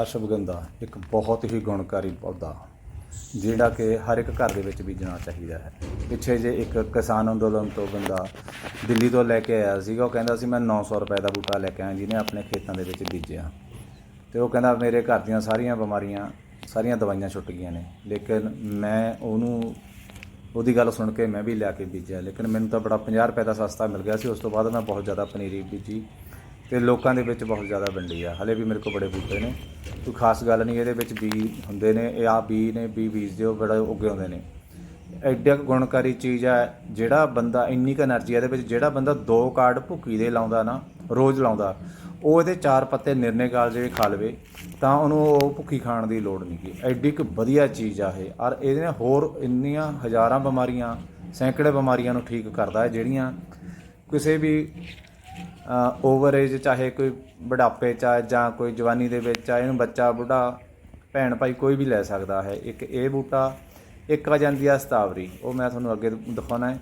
ਅਸ਼ਵਗੰਧਾ ਇੱਕ ਬਹੁਤ ਹੀ ਗੁਣਕਾਰੀ ਪੌਦਾ, ਜਿਹੜਾ ਕਿ ਹਰ ਇੱਕ ਘਰ ਦੇ ਵਿੱਚ ਬੀਜਣਾ ਚਾਹੀਦਾ ਹੈ। ਪਿੱਛੇ ਜੇ ਇੱਕ ਕਿਸਾਨ ਅੰਦੋਲਨ ਤੋਂ ਬੰਦਾ ਦਿੱਲੀ ਤੋਂ ਲੈ ਕੇ ਆਇਆ ਸੀਗਾ, ਉਹ ਕਹਿੰਦਾ ਸੀ, ਮੈਂ 900 ਰੁਪਏ ਦਾ ਬੂਟਾ ਲੈ ਕੇ ਆਇਆ, ਜਿਹਨੇ ਆਪਣੇ ਖੇਤਾਂ ਦੇ ਵਿੱਚ ਬੀਜਿਆ। ਤੇ ਉਹ ਕਹਿੰਦਾ, ਮੇਰੇ ਘਰ ਦੀਆਂ ਸਾਰੀਆਂ ਬਿਮਾਰੀਆਂ, ਸਾਰੀਆਂ ਦਵਾਈਆਂ ਛੁੱਟ ਗਈਆਂ ਨੇ, ਲੇਕਿਨ ਮੈਂ ਉਹਨੂੰ, ਉਹਦੀ ਗੱਲ ਸੁਣ ਕੇ ਮੈਂ ਵੀ ਲਿਆ ਕੇ ਬੀਜਿਆ, ਲੇਕਿਨ ਮੈਨੂੰ ਤਾਂ ਬੜਾ 50 ਰੁਪਏ ਦਾ ਸਸਤਾ ਮਿਲ ਗਿਆ ਸੀ, ਉਸ ਤੋਂ ਬਾਅਦ ਮੈਂ ਬਹੁਤ ਜ਼ਿਆਦਾ ਪਨੀਰੀ ਬੀਜੀ ਤੇ ਲੋਕਾਂ ਦੇ ਵਿੱਚ ਬਹੁਤ ਜ਼ਿਆਦਾ ਵੰਡੀ ਆ, ਹਲੇ ਵੀ ਮੇਰੇ ਕੋਲ ਬੜੇ ਬੂਟੇ ਨੇ। ਕੋਈ ਖਾਸ ਗੱਲ ਨਹੀਂ, ਇਹਦੇ ਵਿੱਚ ਬੀ ਹੁੰਦੇ ਨੇ, ਇਹ ਆ ਬੀ ਨੇ ਬੀ ਬੀਜ ਦਿਓ, ਬੜਾ ਉੱਗੇ ਹੁੰਦੇ ਨੇ। ਐਡਾ ਗੁਣਕਾਰੀ ਚੀਜ਼ ਹੈ ਜਿਹੜਾ ਬੰਦਾ ਇੰਨੀ ਕੁ એનર્ਜੀ ਇਹਦੇ ਵਿੱਚ ਜਿਹੜਾ ਬੰਦਾ ਦੋ ਕਾਰਡ ਭੁੱਕੀ ਦੇ ਲਾਉਂਦਾ ਨਾ, ਰੋਜ਼ ਲਾਉਂਦਾ, ਉਹ ਇਹਦੇ ਚਾਰ ਪੱਤੇ ਨਿਰਨੇ ਕਾਲ ਜੇ ਖਾ ਲਵੇ, ਤਾਂ ਉਹਨੂੰ ਉਹ ਭੁੱਖੀ ਖਾਣ ਦੀ ਲੋੜ ਨਹੀਂ ਕੀ ਐਡੀ ਕ ਵਧੀਆ ਚੀਜ਼ ਆ ਇਹ, ਔਰ ਇਹਦੇ ਨਾਲ ਹੋਰ ਇੰਨੀਆਂ ਹਜ਼ਾਰਾਂ ਬਿਮਾਰੀਆਂ, ਸੈਂਕੜੇ ਬਿਮਾਰੀਆਂ ਨੂੰ ਠੀਕ ਕਰਦਾ ਹੈ ਜਿਹੜੀਆਂ ਕਿਸੇ ਵੀ ਓਵਰ ਏਜ ਚਾਹੇ ਕੋਈ ਬੁਢਾਪੇ ਚ ਆ ਜਾਂ ਕੋਈ ਜਵਾਨੀ ਦੇ ਵਿੱਚ ਆ, ਇਹਨੂੰ ਬੱਚਾ, ਬੁੱਢਾ, ਭੈਣ ਭਾਈ ਕੋਈ ਵੀ ਲੈ ਸਕਦਾ ਹੈ। ਇੱਕ ਇਹ ਬੂਟਾ, ਇੱਕ ਆ ਜਾਂਦੀ ਆ ਸਤਾਵਰੀ। ਉਹ ਮੈਂ ਤੁਹਾਨੂੰ ਅੱਗੇ ਦਿਖਾਉਣਾ ਹੈ।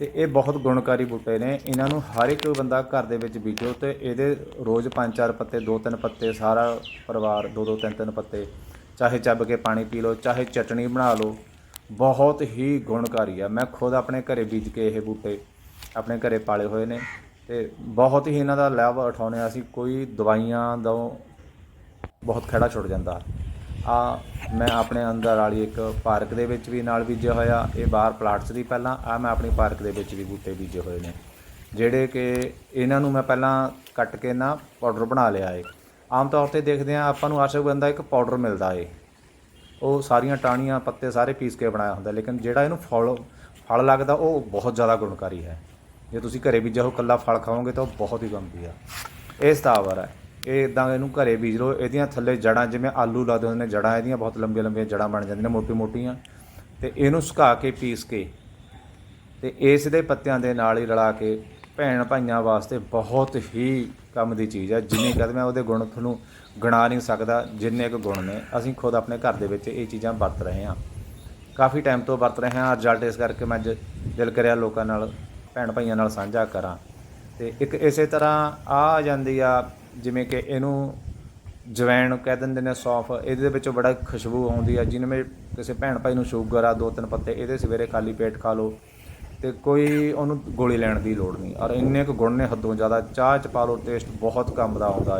ਤੇ ਇਹ ਬਹੁਤ ਗੁਣਕਾਰੀ ਬੂਟੇ ਨੇ। ਇਹਨਾਂ ਨੂੰ ਹਰ ਇੱਕ ਬੰਦਾ ਘਰ ਦੇ ਵਿੱਚ ਬੀਜੋ ਤੇ ਇਹਦੇ ਰੋਜ਼ ਪੰਜ ਚਾਰ ਪੱਤੇ, ਦੋ ਤਿੰਨ ਪੱਤੇ, ਸਾਰਾ ਪਰਿਵਾਰ ਦੋ ਦੋ ਤਿੰਨ ਤਿੰਨ ਪੱਤੇ, ਚਾਹੇ ਚੱਬ ਕੇ ਪਾਣੀ ਪੀ ਲਓ, ਚਾਹੇ ਚਟਣੀ ਬਣਾ ਲਓ, ਬਹੁਤ ਹੀ ਗੁਣਕਾਰੀ ਆ। ਮੈਂ ਖੁਦ ਆਪਣੇ ਘਰੇ ਬੀਜ ਕੇ ਇਹ ਬੂਟੇ ਆਪਣੇ ਘਰੇ ਪਾਲੇ ਹੋਏ ਨੇ। ਤੇ ਬਹੁਤ ਹੀ ਇਹਨਾਂ ਦਾ ਲਾਭ ਉਠਾਉਂਦੇ ਹਾਂ ਅਸੀਂ ਕੋਈ ਦਵਾਈਆਂ ਦਾ ਬਹੁਤ ਖੜਾ ਛੁੱਟ ਜਾਂਦਾ। ਆ ਮੈਂ ਆਪਣੇ ਅੰਦਰ ਵਾਲੀ ਇੱਕ ਪਾਰਕ ਦੇ ਵਿੱਚ ਵੀ ਨਾਲ ਬੀਜਿਆ ਹੋਇਆ। ਇਹ ਬਾਹਰ ਪਲਾਟਸ ਦੀ ਪਹਿਲਾਂ, ਆ ਮੈਂ ਆਪਣੀ ਪਾਰਕ ਦੇ ਵਿੱਚ ਵੀ ਬੂਟੇ ਬੀਜੇ ਹੋਏ ਨੇ। ਜਿਹੜੇ ਕਿ ਇਹਨਾਂ ਨੂੰ ਮੈਂ ਪਹਿਲਾਂ ਕੱਟ ਕੇ ਨਾ ਪਾਊਡਰ ਬਣਾ ਲਿਆ ਏ। ਆਮ ਤੌਰ ਤੇ ਦੇਖਦੇ ਆ, ਆਪਾਂ ਨੂੰ ਆਸ਼ਗੰਧਾ ਇੱਕ ਪਾਊਡਰ ਮਿਲਦਾ ਏ। ਉਹ ਸਾਰੀਆਂ ਟਾਹਣੀਆਂ, ਪੱਤੇ ਸਾਰੇ ਪੀਸ ਕੇ ਬਣਾਇਆ ਹੁੰਦਾ, ਲੇਕਿਨ ਜਿਹੜਾ ਇਹਨੂੰ ਫਲ ਫਲ ਲੱਗਦਾ, ਉਹ ਬਹੁਤ ਜ਼ਿਆਦਾ ਗੁਣਕਾਰੀ ਹੈ। ਜੇ ਤੁਸੀਂ ਘਰੇ ਬੀਜਿਆ ਹੋ ਕੱਲਾ ਫਲ ਖਾਓਗੇ ਤਾਂ ਉਹ ਬਹੁਤ ਹੀ ਗੰਭੀਰ ਆ। ਇਹ ਸਤਾਵਰ ਹੈ ਇਹ ਇਦਾਂ ਇਹਨੂੰ ਘਰੇ ਬੀਜ ਲਓ। ਇਹਦੀਆਂ ਥੱਲੇ ਜੜਾਂ, ਜਿਵੇਂ ਆਲੂ ਲਾਦੇ ਹੁੰਦੇ ਨੇ, ਜੜਾਂ ਇਹਦੀਆਂ ਬਹੁਤ ਲੰਬੀਆਂ ਲੰਬੀਆਂ ਜੜਾਂ ਬਣ ਜਾਂਦੀਆਂ ਨੇ ਮੋਟੀ ਮੋਟੀਆਂ ਤੇ ਇਹਨੂੰ ਸੁਕਾ ਕੇ ਪੀਸ ਕੇ ਤੇ ਇਸ ਦੇ ਪੱਤਿਆਂ ਦੇ ਨਾਲ ਹੀ ਰਲਾ ਕੇ ਭੈਣ ਭਾਈਆਂ ਵਾਸਤੇ ਬਹੁਤ ਹੀ ਕੰਮ ਦੀ ਚੀਜ਼ ਹੈ ਜਿੰਨੀ ਕਦ ਮੈਂ ਉਹਦੇ ਗੁਣ ਤੁਹਾਨੂੰ ਗਿਣਾ ਨਹੀਂ ਸਕਦਾ, ਜਿੰਨੇ ਕੁ ਗੁਣ ਨੇ। ਅਸੀਂ ਖੁਦ ਆਪਣੇ ਘਰ ਦੇ ਵਿੱਚ ਇਹ ਚੀਜ਼ਾਂ ਵਰਤ ਰਹੇ ਹਾਂ। ਕਾਫੀ ਟਾਈਮ ਤੋਂ ਵਰਤ ਰਹੇ ਹਾਂ। ਰਿਜ਼ਲਟ ਇਸ ਕਰਕੇ ਮੈਂ ਜ- ਦਿਲ ਕਰਿਆ ਲੋਕਾਂ ਨਾਲ ਭੈਣ ਭਾਈਆਂ ਨਾਲ ਸਾਂਝਾ ਕਰਾਂ। ਤੇ ਇੱਕ ਇਸੇ ਤਰ੍ਹਾਂ ਆ ਆ ਜਾਂਦੀ ਆ, ਜਿਵੇਂ ਕਿ ਇਹਨੂੰ ਜਵੈਣ ਕਹਿ ਦਿੰਦੇ ਨੇ, ਸੌਫ। ਇਹਦੇ ਵਿੱਚੋਂ ਬੜਾ ਖੁਸ਼ਬੂ ਆਉਂਦੀ ਆ ਜਿਵੇਂ ਕਿਸੇ ਭੈਣ ਭਾਈ ਨੂੰ ਸ਼ੂਗਰ ਆ, ਦੋ ਤਿੰਨ ਪੱਤੇ ਇਹਦੇ ਸਵੇਰੇ ਖਾਲੀ ਪੇਟ ਖਾ ਲਓ। ਤੇ ਕੋਈ ਉਹਨੂੰ ਗੋਲੀ ਲੈਣ ਦੀ ਲੋੜ ਨਹੀਂ। ਔਰ ਇੰਨੇ ਕੁ ਗੁਣ ਨੇ ਹੱਦੋਂ ਜ਼ਿਆਦਾ, ਚਾਹ ਚ ਪਾ ਲਓ ਟੇਸਟ ਬਹੁਤ ਕੰਮ ਦਾ ਆਉਂਦਾ ਹੈ